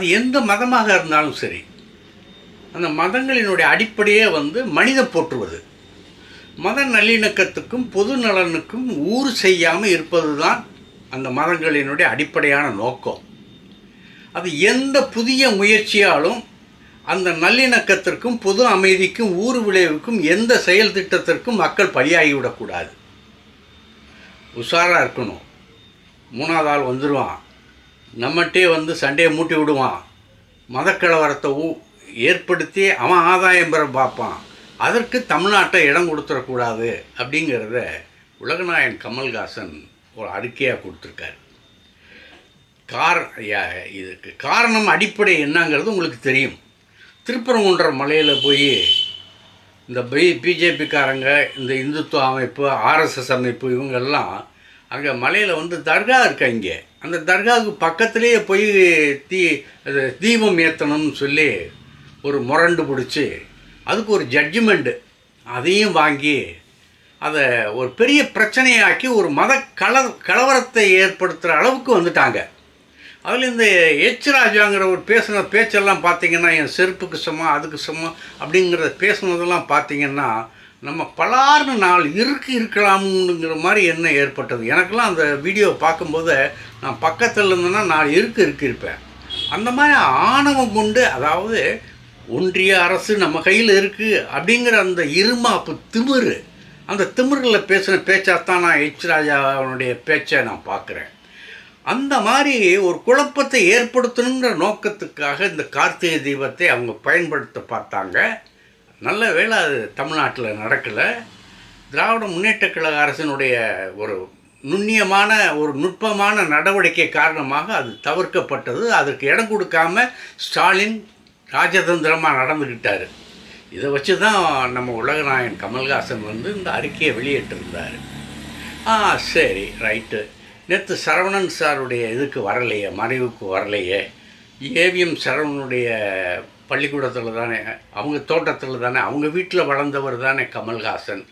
அது எந்த மதமாக இருந்தாலும் சரி அந்த மதங்களினுடைய அடிப்படையே வந்து மனிதம் போற்றுவது. மத நல்லிணக்கத்துக்கும் பொது நலனுக்கும் ஊறு செய்யாமல் இருப்பது தான் அந்த மதங்களினுடைய அடிப்படையான நோக்கம். அது எந்த புதிய முயற்சியாலும் அந்த நல்லிணக்கத்திற்கும் பொது அமைதிக்கும் ஊர் விளைவுக்கும் எந்த செயல் திட்டத்திற்கும் மக்கள் பலியாகிவிடக்கூடாது. உஷாராக இருக்கணும். மூணாவது ஆள் வந்துடுவான் நம்மகிட்டே வந்து சண்டையை மூட்டி விடுவான். மதக்கலவரத்தை ஊ ஏற்படுத்தி அவன் ஆதாயம் பெற பார்ப்பான். அதற்கு தமிழ்நாட்டை இடம் கொடுத்துடக்கூடாது அப்படிங்கிறத உலகநாயன் கமல்ஹாசன் ஒரு அறிக்கையாக கொடுத்துருக்காரு. கார இதுக்கு காரணம் அடிப்படை என்னங்கிறது உங்களுக்கு தெரியும். திருப்பரங்குன்ற மலையில் போய் இந்த பி பிஜேபிக்காரங்க இந்த இந்துத்துவ அமைப்பு ஆர்எஸ்எஸ் அமைப்பு இவங்கெல்லாம் அங்கே மலையில் வந்து தர்கா இருக்கா இங்கே? அந்த தர்காவுக்கு பக்கத்துலேயே போய் தீ தீபம் ஏற்றணும்னு சொல்லி ஒரு முரண்டு பிடிச்சி அதுக்கு ஒரு ஜட்ஜ்மெண்ட்டு அதையும் வாங்கி அதை ஒரு பெரிய பிரச்சனையாக்கி ஒரு மத கல கலவரத்தை ஏற்படுத்துகிற அளவுக்கு வந்துட்டாங்க. அதில் இந்த எச் ராஜாங்கிற ஒரு பேசின பேச்செல்லாம் பார்த்தீங்கன்னா என் செருப்புக்கு சமம் அதுக்கு சமம் அப்படிங்கிறத பேசுனதெல்லாம் பார்த்தீங்கன்னா நம்ம பலார்னு நாள் இருக்கு இருக்கலாம்ங்கிற மாதிரி எண்ணம் ஏற்பட்டது? எனக்கெல்லாம் அந்த வீடியோ பார்க்கும்போது நான் பக்கத்தில் இருந்தேன்னா நான் இருக்கு இருக்கு இருப்பேன். அந்த மாதிரி ஆணவம் கொண்டு அதாவது ஒன்றிய அரசு நம்ம கையில் இருக்குது அப்படிங்கிற அந்த இருமாப்பு திமிரு. அந்த திமிரில் பேசின பேச்சாத்தான் நான் எச் ராஜாவுடைய பேச்சை நான் பார்க்குறேன். அந்த மாதிரி ஒரு குழப்பத்தை ஏற்படுத்தணுங்கிற நோக்கத்துக்காக இந்த கார்த்திகை தீபத்தை அவங்க பயன்படுத்த பார்த்தாங்க. நல்ல வேளை அது தமிழ்நாட்டில் நடக்கலை. திராவிட முன்னேற்றக் கழக அரசினுடைய ஒரு நுண்ணியமான ஒரு நுட்பமான நடவடிக்கை காரணமாக அது தவிர்க்கப்பட்டது. அதற்கு இடம் கொடுக்காம ஸ்டாலின் ராஜதந்திரமாக நடந்துக்கிட்டார் இதை வச்சு தான் நம்ம உலகநாயன் கமல்ஹாசன் வந்து இந்த அறிக்கையை வெளியிட்டிருந்தார். ஆ சரி ரைட்டு. நேற்று சரவணன் சாருடைய இதுக்கு வரலையே மறைவுக்கு வரலையே. ஏவிஎம் சரவணனுடைய பள்ளிக்கூடத்தில் தானே அவங்க தோட்டத்தில் தானே அவங்க வீட்டில் வளர்ந்தவர் தானே கமல்ஹாசன்.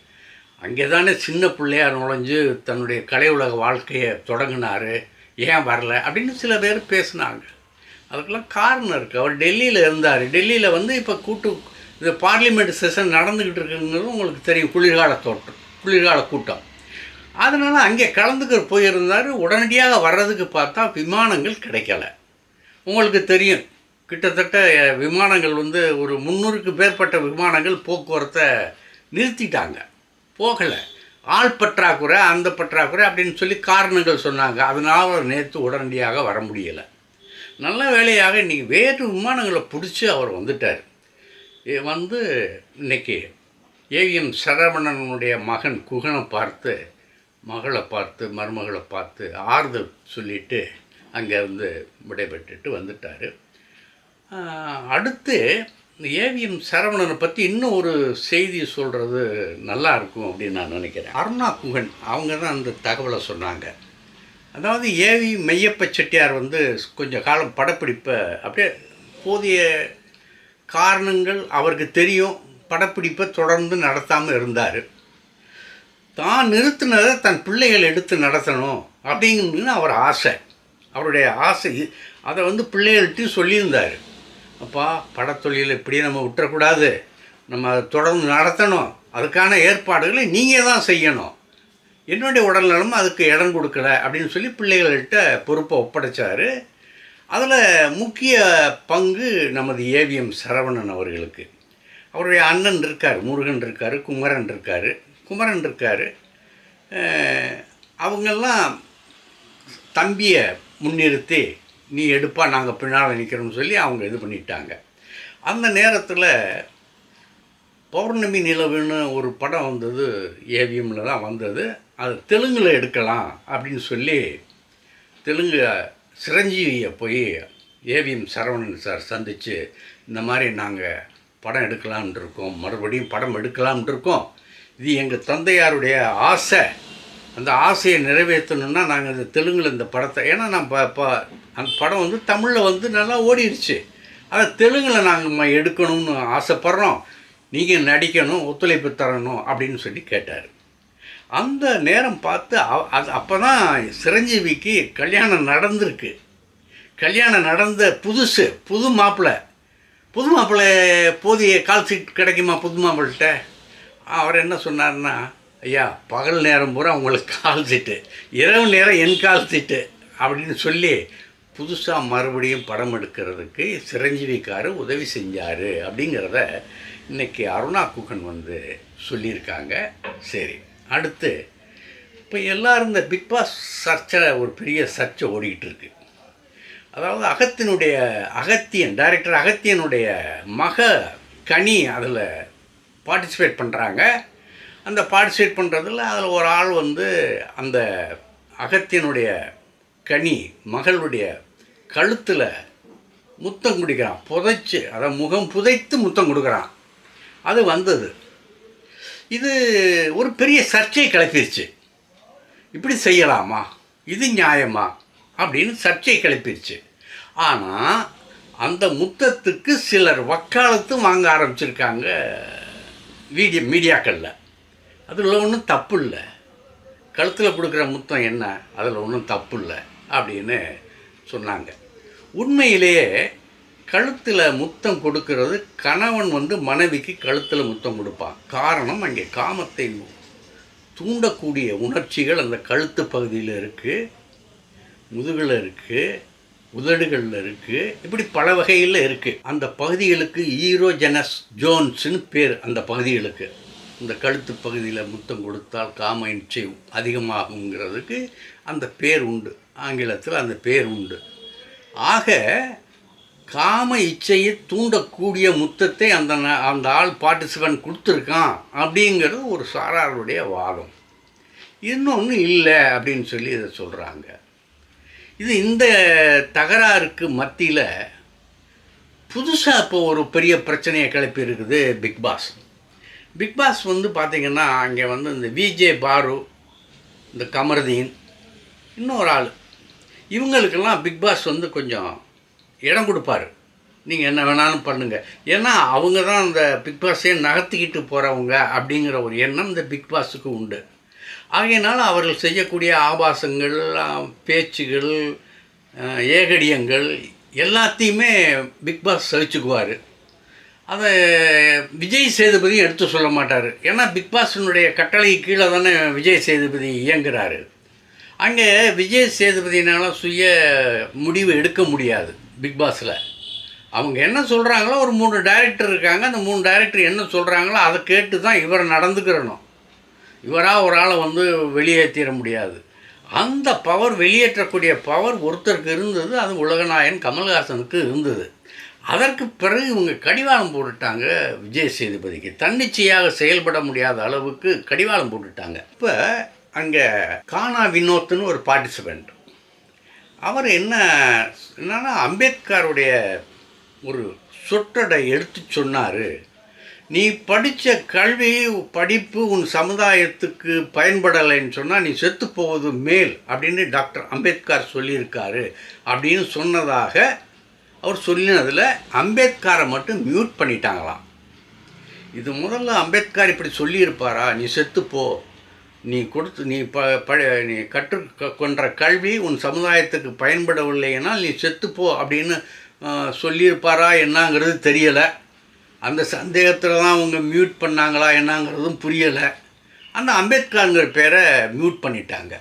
அங்கே தானே சின்ன பிள்ளையார் நுழைஞ்சு தன்னுடைய கலை உலக வாழ்க்கையை தொடங்கினார் ஏன் வரல அப்படின்னு சில பேர் பேசினாங்க. அதுக்கெல்லாம் காரணம் இருக்குது அவர் டெல்லியில் இருந்தார். டெல்லியில் வந்து இப்போ கூட்டு இந்த பார்லிமெண்ட் செஷன் நடந்துக்கிட்டு இருக்குங்கிறது உங்களுக்கு தெரியும். குளிர்கால தோட்டம் குளிர்கால கூட்டம். அதனால் அங்கே கலந்துக்கிற போயிருந்தார். உடனடியாக வர்றதுக்கு பார்த்தா விமானங்கள் கிடைக்கல. உங்களுக்கு தெரியும். கிட்டத்தட்ட விமானங்கள் வந்து ஒரு முந்நூறுக்கு மேற்பட்ட விமானங்கள் போக்குவரத்தை நிறுத்திட்டாங்க. போகலை. ஆள் பற்றாக்குறை அந்த பற்றாக்குறை அப்படின்னு சொல்லி காரணங்கள் சொன்னாங்க. அதனால் அவர் நேற்று உடனடியாக வர முடியலை. நல்ல வேலையாக இன்றைக்கி வேறு விமானங்களை பிடிச்சி அவர் வந்துட்டார். வந்து இன்னைக்கு ஏவிஎம் சரவணனுடைய மகன் குகனை பார்த்து மகளை பார்த்து மருமகளை பார்த்து ஆறுதல் சொல்லிட்டு அங்கேருந்து விடைபெற்றுட்டு வந்துட்டார். அடுத்து ஏவிஎம் சரவணனை பற்றி இன்னும் ஒரு செய்தி சொல்கிறது நல்லா இருக்கும் அப்படின்னு நான் நினைக்கிறேன். அருணா குகன் அவங்க தான் அந்த தகவலை சொன்னாங்க. அதாவது ஏவி மெய்யப்ப செட்டியார் வந்து கொஞ்சம் காலம் படப்பிடிப்பை அப்படியே போதிய காரணங்கள் அவருக்கு தெரியும். படப்பிடிப்பை தொடர்ந்து நடத்தாமல் இருந்தார். தான் நிறுத்தினதை தன் பிள்ளைகள் எடுத்து நடத்தணும் அப்படிங்கிறது அவர் ஆசை. அவருடைய ஆசை அதை வந்து பிள்ளைகள்கிட்டையும் சொல்லியிருந்தார். அப்பா படத்தொழில் இப்படியே நம்ம விட்டுறக்கூடாது. நம்ம அதை தொடர்ந்து நடத்தணும். அதுக்கான ஏற்பாடுகளை நீங்கள் தான் செய்யணும். என்னுடைய உடல்நலம் அதுக்கு இடம் கொடுக்கல அப்படின்னு சொல்லி பிள்ளைகள்கிட்ட பொறுப்பை ஒப்படைச்சார். அதில் முக்கிய பங்கு நமது ஏவிஎம் சரவணன் அவர்களுக்கு. அவருடைய அண்ணன் இருக்கார் முருகன் இருக்கார் குமரன் இருக்கார். குமரன் இருக்கார். அவங்கெல்லாம் தம்பியை முன்னிறுத்தி நீ எடுப்பா நாங்கள் பின்னால் நிற்கிறோம்னு சொல்லி அவங்க இது பண்ணிட்டாங்க. அந்த நேரத்தில் பௌர்ணமி நிலவுன்னு ஒரு படம் வந்தது ஏவிஎம்மில் தான் வந்தது. அது தெலுங்கில் எடுக்கலாம் அப்படின்னு சொல்லி தெலுங்கு சிரஞ்சீவியை போய் ஏவிஎம் சரவணன் சார் சந்தித்து இந்த மாதிரி நாங்கள் படம் எடுக்கலாம்னு இருக்கோம். மறுபடியும் படம் எடுக்கலாம்னு இருக்கோம். இது எங்கள் தந்தையாருடைய ஆசை. அந்த ஆசையை நிறைவேற்றணும்னா நாங்கள் இந்த தெலுங்கில் இந்த படத்தை ஏன்னா நான் இப்போ அந்த படம் வந்து தமிழில் வந்து நல்லா ஓடிடுச்சு அதை தெலுங்கில் நாங்கள் எடுக்கணும்னு ஆசைப்பட்றோம். நீங்கள் நடிக்கணும் ஒத்துழைப்பு தரணும் அப்படின்னு சொல்லி கேட்டார். அந்த நேரம் பார்த்து அது அப்போ தான் சிரஞ்சீவிக்கு கல்யாணம் நடந்திருக்கு. கல்யாணம் நடந்த புதுசு புது மாப்பிள்ளை புது மாப்பிள்ளை போதிய கால் சீட் கிடைக்குமா புது மாப்பிள்கிட்ட? அவர் என்ன சொன்னார்னா ஐயா பகல் நேரம் பூரா உங்களுக்கு கால் சீட்டு இரவு நேரம் என் கால் சீட்டு அப்படின்னு சொல்லி புதுசாக மறுபடியும் படம் எடுக்கிறதுக்கு சிரஞ்சீவிக்காரு உதவி செஞ்சார் அப்படிங்கிறத இன்றைக்கி அருணா குகன் வந்து சொல்லியிருக்காங்க. சரி அடுத்து இப்போ எல்லோரும் இந்த பிக் பாஸ் சர்ச்சை ஒரு பெரிய சர்ச்சை ஓடிக்கிட்டு இருக்கு. அதாவது அகத்தினுடைய அகத்தியன் டைரக்டர் அகத்தியனுடைய மக கனி அதில் பார்ட்டிசிபேட் பண்ணுறாங்க அந்த பார்ட்டிசிபேட் பண்ணுறதில் அதில் ஒரு ஆள் வந்து அந்த அகத்தியனுடைய கனி மகளுடைய கழுத்தில் முத்தம் குடிக்கிறான். புதைச்சு அதை முகம் புதைத்து முத்தம் கொடுக்குறான். அது வந்தது. இது ஒரு பெரிய சர்ச்சையை கிளப்பிருச்சு. இப்படி செய்யலாமா? இது நியாயமா? அப்படின்னு சர்ச்சையை கிளப்பிருச்சு. ஆனால் அந்த முத்தத்துக்கு சிலர் வக்காலத்து வாங்க ஆரம்பிச்சிருக்காங்க வீடியோ மீடியாக்களில். அதில் ஒன்றும் தப்பு இல்லை. கழுத்தில் கொடுக்குற முத்தம் என்ன? அதில் ஒன்றும் தப்பு இல்லை அப்படின்னு சொன்னாங்க. உண்மையிலேயே கழுத்தில் முத்தம் கொடுக்கறது கணவன் வந்து மனைவிக்கு கழுத்தில் முத்தம் கொடுப்பான். காரணம் அங்கே காமத்தை தூண்டக்கூடிய உணர்ச்சிகள் அந்த கழுத்து பகுதியில் இருக்குது முதுகில் இருக்குது உதடுகளில் இருக்குது இப்படி பல வகையில் இருக்குது அந்த பகுதிகளுக்கு ஈரோஜெனஸ் ஜோன்ஸ்னு பேர் அந்த பகுதிகளுக்கு. இந்த கழுத்து பகுதியில் முத்தம் கொடுத்தால் காம இச்சை அதிகமாகுங்கிறதுக்கு அந்த பேர் உண்டு. ஆங்கிலத்தில் அந்த பேர் உண்டு. ஆக காம இச்சையை தூண்டக்கூடிய முத்தத்தை அந்த அந்த ஆள் பார்ட்டிசிபெண்ட் கொடுத்துருக்கான் அப்படிங்கிறது ஒரு சாராருடைய வாதம். இன்னொன்று இல்லை அப்படின்னு சொல்லி இதை சொல்கிறாங்க இது இந்த தகராறுக்கு மத்தியில் புதுசாக இப்போ ஒரு பெரிய பிரச்சனையை கிளப்பி இருக்குது பிக் பாஸ். பிக் பாஸ் வந்து பார்த்திங்கன்னா அங்கே வந்து இந்த விஜே பாரு இந்த கமருதீன் இன்னொரு ஆள். இவங்களுக்கெல்லாம் பிக் பாஸ் வந்து கொஞ்சம் இடம் கொடுப்பாரு. நீங்கள் என்ன வேணாலும் பண்ணுங்கள் ஏன்னா அவங்க தான் அந்த பிக் பாஸே நகர்த்திக்கிட்டு போகிறவங்க அப்படிங்கிற ஒரு எண்ணம் இந்த பிக் பாஸுக்கு உண்டு. ஆகையினால அவர்கள் செய்யக்கூடிய ஆபாசங்கள் பேச்சுகள் ஏகடியங்கள் எல்லாத்தையுமே பிக் பாஸ் சகிச்சுக்குவார். அதை விஜய் சேதுபதி எடுத்து சொல்ல மாட்டார். ஏன்னா பிக் பாஸினுடைய கட்டளை கீழே தானே விஜய் சேதுபதி இயங்குகிறாரு அங்கே விஜய் சேதுபதினால சுய முடிவு எடுக்க முடியாது பிக் பாஸில் அவங்க என்ன சொல்கிறாங்களோ ஒரு மூணு டைரக்டர் இருக்காங்க. அந்த மூணு டைரக்டர் என்ன சொல்கிறாங்களோ அதை கேட்டு தான் இவர் நடந்துக்கிறணும். இவராக ஒரு ஆளை வந்து வெளியேற்றிட முடியாது. அந்த பவர் வெளியேற்றக்கூடிய பவர் ஒருத்தருக்கு இருந்தது. அது உலகநாயன் கமல்ஹாசனுக்கு இருந்தது. அதற்கு பிறகு இவங்க கடிவாளம் போட்டுட்டாங்க விஜய் சேதுபதிக்கு. தன்னிச்சையாக செயல்பட முடியாத அளவுக்கு கடிவாளம் போட்டுட்டாங்க. இப்போ அங்கே கானா வினோத்னு ஒரு பார்ட்டிசிபெண்ட் அவர் என்ன என்னன்னா அம்பேத்கருடைய ஒரு சொற்றடை எடுத்து சொன்னார். நீ படித்த கல்வி படிப்பு உன் சமுதாயத்துக்கு பயன்படலைன்னு சொன்னால் நீ செத்து போவது மேல் அப்படின்னு டாக்டர் அம்பேத்கர் சொல்லியிருக்காரு அப்படின்னு சொன்னதாக அவர் சொல்லினதில் அம்பேத்காரை மட்டும் மியூட் பண்ணிட்டாங்களாம். இது முதல்ல அம்பேத்கர் இப்படி சொல்லியிருப்பாரா? நீ செத்துப்போ நீ கொடுத்து நீ ப ப நீ கற்று கொன்ற கல்வி உன் சமுதாயத்துக்கு பயன்படவில்லைன்னா நீ செத்துப்போ அப்படின்னு சொல்லியிருப்பாரா என்னங்கிறது தெரியலை. அந்த சந்தேகத்தில் தான் அவங்க மியூட் பண்ணாங்களா என்னங்கிறதும் புரியலை. அந்த அம்பேத்கருங்கிற பேரை மியூட் பண்ணிட்டாங்க.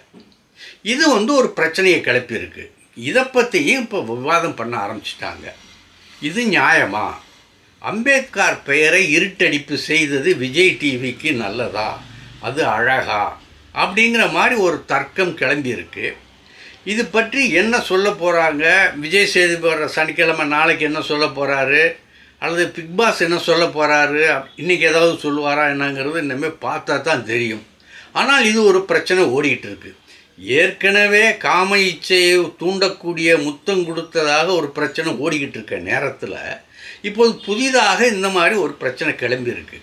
இது வந்து ஒரு பிரச்சனையை கிளப்பியிருக்கு. இதை பற்றியும் இப்போ விவாதம் பண்ண ஆரம்பிச்சிட்டாங்க. இது நியாயமா? அம்பேத்கர் பெயரை இருட்டடிப்பு செய்தது விஜய் டிவிக்கு நல்லதா? அது அழகா? அப்படிங்கிற மாதிரி ஒரு தர்க்கம் கிளம்பியிருக்கு இது பற்றி என்ன சொல்ல போகிறாங்க விஜய் சேது போகிற சனிக்கிழமை நாளைக்கு என்ன சொல்ல போகிறாரு அல்லது பிக் பாஸ் என்ன சொல்ல போகிறாரு இன்றைக்கி ஏதாவது சொல்லுவாரா என்னங்கிறது இனிமேல் பார்த்தா தான் தெரியும். ஆனால் இது ஒரு பிரச்சனை ஓடிக்கிட்டு இருக்குது ஏற்கனவே காம இச்சையை தூண்டக்கூடிய முத்தம் கொடுத்ததாக ஒரு பிரச்சனை ஓடிக்கிட்டு இருக்க நேரத்தில் இப்போது புதிதாக இந்த மாதிரி ஒரு பிரச்சனை கிளம்பியிருக்கு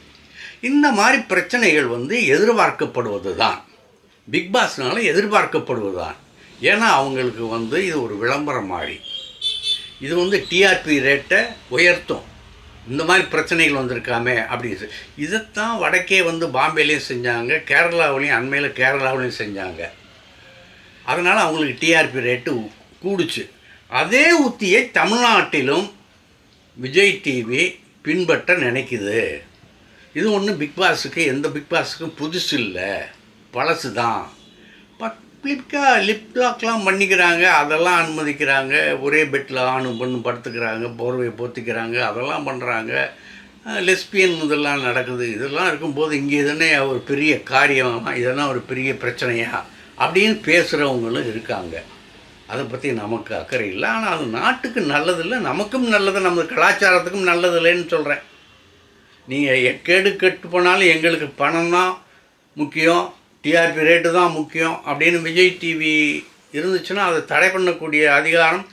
இந்த மாதிரி பிரச்சனைகள் வந்து எதிர்பார்க்கப்படுவது தான் பிக் பாஸ்னால எதிர்பார்க்கப்படுவது தான் ஏன்னா அவங்களுக்கு வந்து இது ஒரு விளம்பரம் மாதிரி. இது வந்து டிஆர்பி ரேட்டை உயர்த்தும். இந்த மாதிரி பிரச்சனைகள் வந்திருக்காமே அப்படின்னு இதைத்தான் வடக்கே வந்து பாம்பேலையும் செஞ்சாங்க கேரளாவிலையும் அண்மையில் கேரளாவிலையும் செஞ்சாங்க. அதனால் அவங்களுக்கு டிஆர்பி ரேட்டு கூடுச்சு. அதே உத்தியை தமிழ்நாட்டிலும் விஜய் டிவி பின்பற்ற நினைக்குது. இது ஒன்றும் பிக் பாஸுக்கு எந்த பிக் பாஸுக்கும் புதுசு இல்லை. பழசு தான் பப்ளிக்கா லிப்லாக்லாம் பண்ணிக்கிறாங்க. அதெல்லாம் அனுமதிக்கிறாங்க. ஒரே பெட்டில் ஆணும் பொண்ணு படுத்துக்கிறாங்க. போர்வையை போத்திக்கிறாங்க அதெல்லாம் பண்ணுறாங்க லெஸ்பியன் இதெல்லாம் நடக்குது. இதெல்லாம் இருக்கும்போது இங்கே தானே ஒரு பெரிய காரியமாக இதெல்லாம் ஒரு பெரிய பிரச்சனையாக அப்படின்னு பேசுகிறவங்களும் இருக்காங்க. அதை பற்றி நமக்கு அக்கறை இல்லை. ஆனால் அது நாட்டுக்கு நல்லதில்லை நமக்கும் நல்லது நம்ம கலாச்சாரத்துக்கும் நல்லதில்லைன்னு சொல்கிறேன் நீங்கள் கேடு கெட்டு போனாலும் எங்களுக்கு பணம் தான் முக்கியம் டிஆர்பி ரேட்டு தான் முக்கியம் அப்படின்னு விஜய் டிவி இருந்துச்சுன்னா அதை தடை பண்ணக்கூடிய அதிகாரம்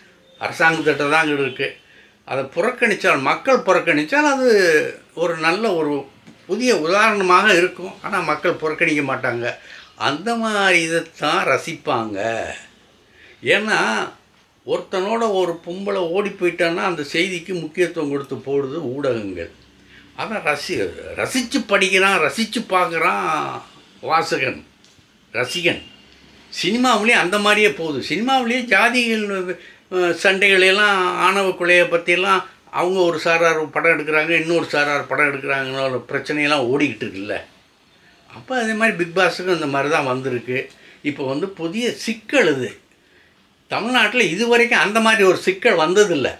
அரசாங்கத்திட்ட தான் இருக்குது அதை புறக்கணித்தால் மக்கள் புறக்கணித்தால் அது ஒரு நல்ல ஒரு புதிய உதாரணமாக இருக்கும். ஆனால் மக்கள் புறக்கணிக்க மாட்டாங்க. அந்த மாதிரி இதைத்தான் ரசிப்பாங்க. ஏன்னா ஒருத்தனோட ஒரு பொம்பளை ஓடி போயிட்டான்னா அந்த செய்திக்கு முக்கியத்துவம் கொடுத்து போடுது ஊடகங்கள். அதை ரசி ரசித்து படிக்கிறான் ரசித்து பார்க்குறான் வாசகன் ரசிகன். சினிமாவிலேயும் அந்த மாதிரியே போகுது. சினிமாவிலேயே ஜாதிகள் சண்டைகளெல்லாம் ஆணவ கொலையை பற்றியெல்லாம் அவங்க ஒரு சாரார் படம் எடுக்கிறாங்க இன்னொரு சாரார் படம் எடுக்கிறாங்கன்னு ஒரு பிரச்சனையெல்லாம் ஓடிக்கிட்டு இருக்குல்ல. அப்போ அதே மாதிரி பிக் பாஸுக்கும் இந்த மாதிரி தான் வந்திருக்கு. இப்போ வந்து புதிய சிக்கல் இது. தமிழ்நாட்டில் இது வரைக்கும் அந்த மாதிரி ஒரு சிக்கல் வந்ததில்லை.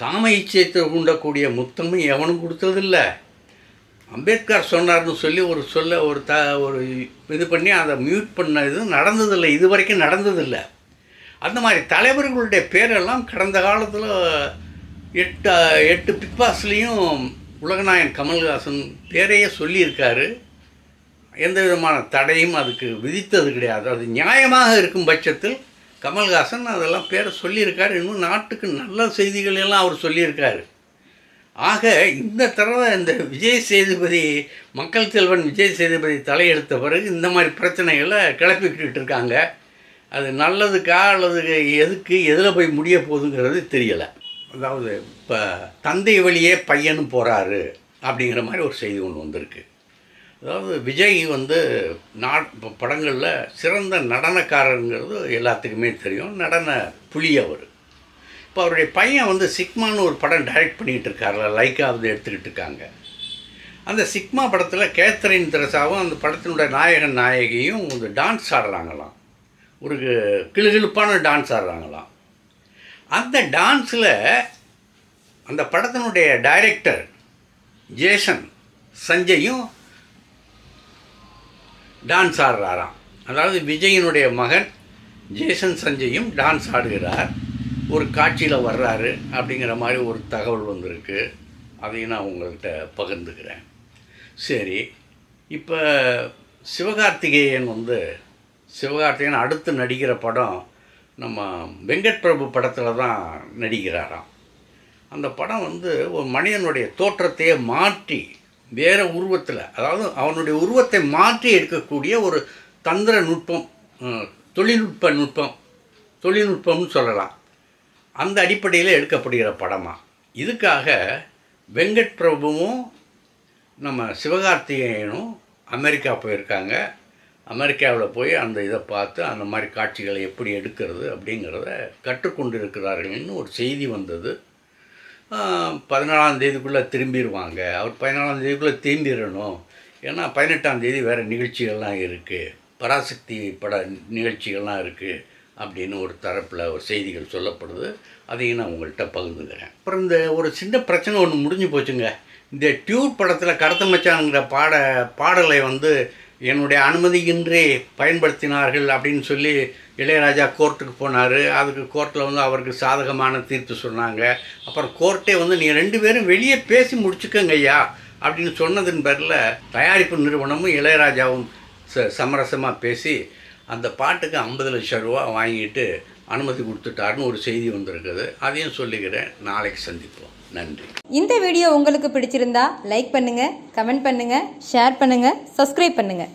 காம இச்சயத்தை உண்டக்கூடிய முத்தமும் எவனும் கொடுத்ததில்ல. அம்பேத்கர் சொன்னார்னு சொல்லி ஒரு சொல்ல ஒரு த ஒரு இது பண்ணி அதை மியூட் பண்ண இது நடந்ததில்லை. இது வரைக்கும் நடந்ததில்லை. அந்த மாதிரி தலைவர்களுடைய பேரெல்லாம் கடந்த காலத்தில் எட்டு எட்டு பிக் பாஸ்லேயும் உலகநாயகன் கமல்ஹாசன் பேரையே சொல்லியிருக்காரு. எந்த விதமான தடையும் அதுக்கு விதித்தது கிடையாது. அது நியாயமாக இருக்கும் பட்சத்தில் கமல்ஹாசன் அதெல்லாம் பேரை சொல்லியிருக்காரு இன்னும் நாட்டுக்கு நல்ல செய்திகள் எல்லாம் அவர் சொல்லியிருக்காரு. ஆக இந்த தடவை இந்த விஜய் சேதுபதி மக்கள் செல்வன் விஜய் சேதுபதி தலையெடுத்த பிறகு இந்த மாதிரி பிரச்சனைகளை கிளப்பிக்கிட்டு இருக்காங்க. அது நல்லதுக்கா அல்லது எதுக்கு எதில் போய் முடிய போகுதுங்கிறது தெரியலை. அதாவது இப்போ தந்தை வழியே பையனும் போகிறாரு அப்படிங்கிற மாதிரி ஒரு செய்தி ஒன்று வந்திருக்கு. அதாவது விஜய் வந்து நா படங்களில் சிறந்த நடனக்காரருங்கிறது எல்லாத்துக்குமே தெரியும். நடன புலி அவர். இப்போ அவருடைய பையன் வந்து சிக்மான்னு ஒரு படம் டைரக்ட் பண்ணிகிட்டு இருக்கார்ல லைக்காவது எடுத்துக்கிட்டு இருக்காங்க. அந்த சிக்மா படத்தில் கேத்தரின் தெரசாவும் அந்த படத்தினுடைய நாயகன் நாயகியும் வந்து டான்ஸ் ஆடுறாங்களாம். ஒரு கிளுகிழுப்பான டான்ஸ் ஆடுறாங்களாம். அந்த டான்ஸில் அந்த படத்தினுடைய டைரக்டர் ஜேசன் சஞ்சயும் டான்ஸ் ஆடுறாராம். அதாவது விஜயினுடைய மகன் ஜேசன் சஞ்சயும் டான்ஸ் ஆடுகிறார். ஒரு காட்சியில் வர்றாரு அப்படிங்கிற மாதிரி ஒரு தகவல் வந்திருக்கு. அதையும் நான் உங்கள்கிட்ட பகிர்ந்துக்கிறேன். சரி இப்போ சிவகார்த்திகேயன் வந்து சிவகார்த்திகேயன் அடுத்து நடிக்கிற படம் நம்ம வெங்கட் பிரபு படத்தில் தான் நடிக்கிறாராம். அந்த படம் வந்து ஒரு மனிதனுடைய தோற்றத்தையே மாற்றி வேறு உருவத்தில் அதாவது அவனுடைய உருவத்தை மாற்றி எடுக்கக்கூடிய ஒரு தந்திர நுட்பம் தொழில்நுட்ப நுட்பம் தொழில்நுட்பம்னு சொல்லலாம். அந்த அடிப்படையில் எடுக்கப்படுகிற படமாக இதுக்காக வெங்கட் பிரபுவும் நம்ம சிவகார்த்திகேயனும் அமெரிக்கா போயிருக்காங்க. அமெரிக்காவில் போய் அந்த இதை பார்த்து அந்த மாதிரி காட்சிகளை எப்படி எடுக்கிறது அப்படிங்கிறத கற்றுக்கொண்டு இருக்கிறார்கள்னு ஒரு செய்தி வந்தது. பதினாலாம் தேதிக்குள்ளே திரும்பிடுவாங்க அவர் பதினாலாம் தேதிக்குள்ளே திரும்பிடணும் ஏன்னா பதினெட்டாம் தேதி வேறு நிகழ்ச்சிகள்லாம் இருக்குது பராசக்தி பட நிகழ்ச்சிகள்லாம் இருக்குது அப்படின்னு ஒரு தரப்பில் ஒரு செய்திகள் சொல்லப்படுது. அதையும் நான் உங்கள்கிட்ட பகிர்ந்துக்கிறேன். அப்புறம் இந்த ஒரு சின்ன பிரச்சனை ஒன்று முடிஞ்சு போச்சுங்க. இந்த டியூர் படத்தில் கடத்த மச்சானுங்கிற பாட பாடலை வந்து என்னுடைய அனுமதியின்றி பயன்படுத்தினார்கள் அப்படின்னு சொல்லி இளையராஜா கோர்ட்டுக்கு போனார். அதுக்கு கோர்ட்டில் வந்து அவருக்கு சாதகமான தீர்ப்பு சொன்னாங்க. அப்புறம் கோர்ட்டே வந்து நீங்கள் ரெண்டு பேரும் வெளியே பேசி முடிச்சுக்கோங்க ஐயா அப்படின்னு சொன்னதன் பேரில் தயாரிப்பு நிறுவனமும் இளையராஜாவும் ச சமரசமாக பேசி அந்த பாட்டுக்கு ஐம்பது லட்சம் ரூபா வாங்கிட்டு அனுமதி கொடுத்துட்டாருன்னு ஒரு செய்தி வந்திருக்குது. அதையும் சொல்லிக்கிறேன். நாளைக்கு சந்திப்போம். நன்றி. இந்த வீடியோ உங்களுக்கு பிடிச்சிருந்தா லைக் பண்ணுங்கள் கமெண்ட் பண்ணுங்கள் ஷேர் பண்ணுங்கள் சப்ஸ்கிரைப் பண்ணுங்கள்